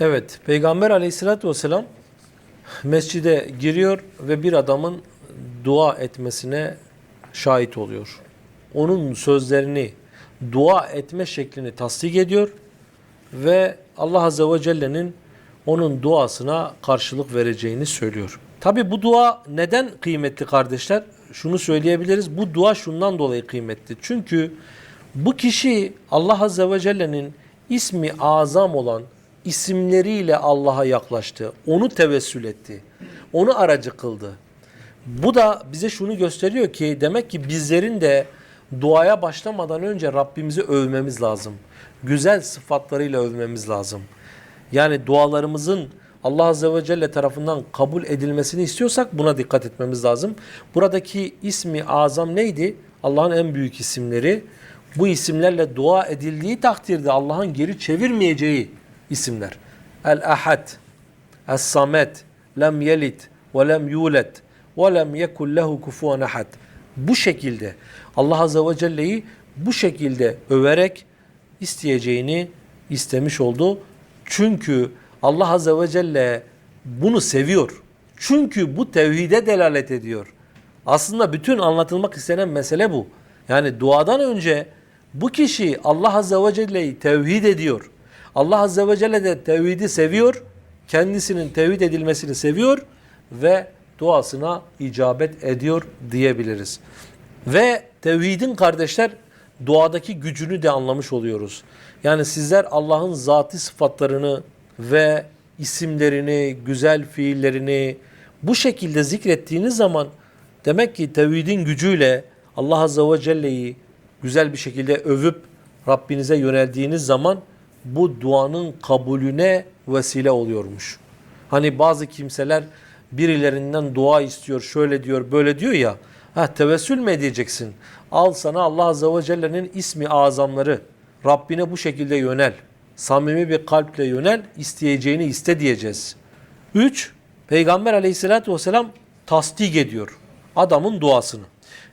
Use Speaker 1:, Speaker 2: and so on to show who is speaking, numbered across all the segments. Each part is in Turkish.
Speaker 1: Evet, Peygamber aleyhissalatü vesselam mescide giriyor ve bir adamın dua etmesine şahit oluyor. Onun sözlerini, dua etme şeklini tasdik ediyor ve Allah Azze ve Celle'nin onun duasına karşılık vereceğini söylüyor. Tabi bu dua neden kıymetli kardeşler? Şunu söyleyebiliriz. Bu dua şundan dolayı kıymetli. Çünkü bu kişi Allah Azze ve Celle'nin ismi azam olan isimleriyle Allah'a yaklaştı. Onu tevessül etti. Onu aracı kıldı. Bu da bize şunu gösteriyor ki demek ki bizlerin de duaya başlamadan önce Rabbimizi övmemiz lazım. Güzel sıfatlarıyla övmemiz lazım. Yani dualarımızın Allah Azze ve Celle tarafından kabul edilmesini istiyorsak buna dikkat etmemiz lazım. Buradaki ismi azam neydi? Allah'ın en büyük isimleri. Bu isimlerle dua edildiği takdirde Allah'ın geri çevirmeyeceği isimler. El-Ahad, Es-Samet, Lem Yelid ve Lem Yulet ve Lem Yekun Lehu Kufuven Ahad. Bu şekilde Allah Azze ve Celle'yi bu şekilde överek isteyeceğini istemiş oldu. Çünkü Allah Azze ve Celle bunu seviyor. Çünkü bu tevhide delalet ediyor. Aslında bütün anlatılmak istenen mesele bu. Yani duadan önce bu kişi Allah Azze ve Celle'yi tevhid ediyor. Allah Azze ve Celle de tevhidi seviyor. Kendisinin tevhid edilmesini seviyor ve duasına icabet ediyor diyebiliriz. Ve tevhidin kardeşler duadaki gücünü de anlamış oluyoruz. Yani sizler Allah'ın zati sıfatlarını ve isimlerini, güzel fiillerini bu şekilde zikrettiğiniz zaman demek ki tevhidin gücüyle Allah Azze ve Celle'yi güzel bir şekilde övüp Rabbinize yöneldiğiniz zaman bu duanın kabulüne vesile oluyormuş. Hani bazı kimseler birilerinden dua istiyor, şöyle diyor, böyle diyor ya. Ha tevessül mü edeceksin? Al sana Allah Azze ve Celle'nin ismi azamları. Rabbine bu şekilde yönel. Samimi bir kalple yönel, isteyeceğini iste diyeceğiz. 3. Peygamber aleyhissalatü vesselam tasdik ediyor adamın duasını.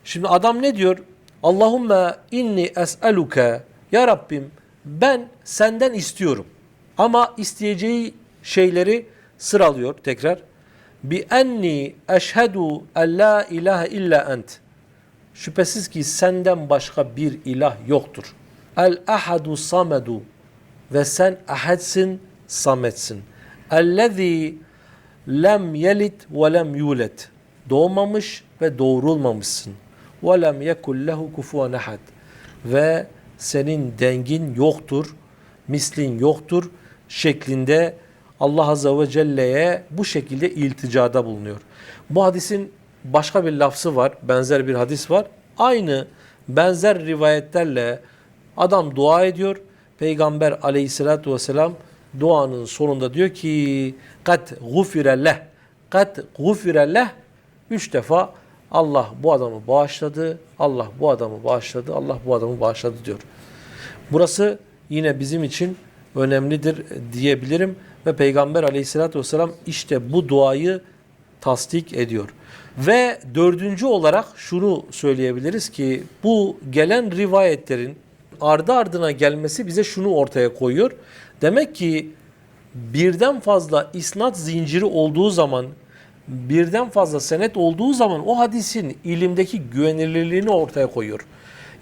Speaker 1: Şimdi adam ne diyor? Allahümme inni es'eluke ya Rabbim ben senden istiyorum. Ama isteyeceği şeyleri sıralıyor tekrar. Bi enni eşhedü en la ilahe illa ent. Şüphesiz ki senden başka bir ilah yoktur. El ahadu samedu ve sen ahadsin, sametsin. Ellezî lem yelit ve lem yulet. Doğmamış ve doğrulmamışsın. Ve lem yekul lehu kufuven ahad. Ve senin dengin yoktur, mislin yoktur şeklinde Allah Azze ve Celle'ye bu şekilde ilticada bulunuyor. Bu hadisin başka bir lafzı var, benzer bir hadis var. Aynı benzer rivayetlerle adam dua ediyor. Peygamber aleyhissalatü vesselam duanın sonunda diyor ki kat gufire leh kat gufire leh üç defa Allah bu adamı bağışladı, Allah bu adamı bağışladı, Allah bu adamı bağışladı diyor. Burası yine bizim için önemlidir diyebilirim ve Peygamber aleyhissalatü vesselam işte bu duayı tasdik ediyor. Ve dördüncü olarak şunu söyleyebiliriz ki bu gelen rivayetlerin ardı ardına gelmesi bize şunu ortaya koyuyor. Demek ki birden fazla isnat zinciri olduğu zaman, birden fazla senet olduğu zaman o hadisin ilimdeki güvenilirliğini ortaya koyuyor.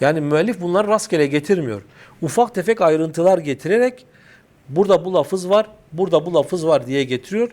Speaker 1: Yani müellif bunları rastgele getirmiyor. Ufak tefek ayrıntılar getirerek burada bu lafız var, burada bu lafız var diye getiriyor.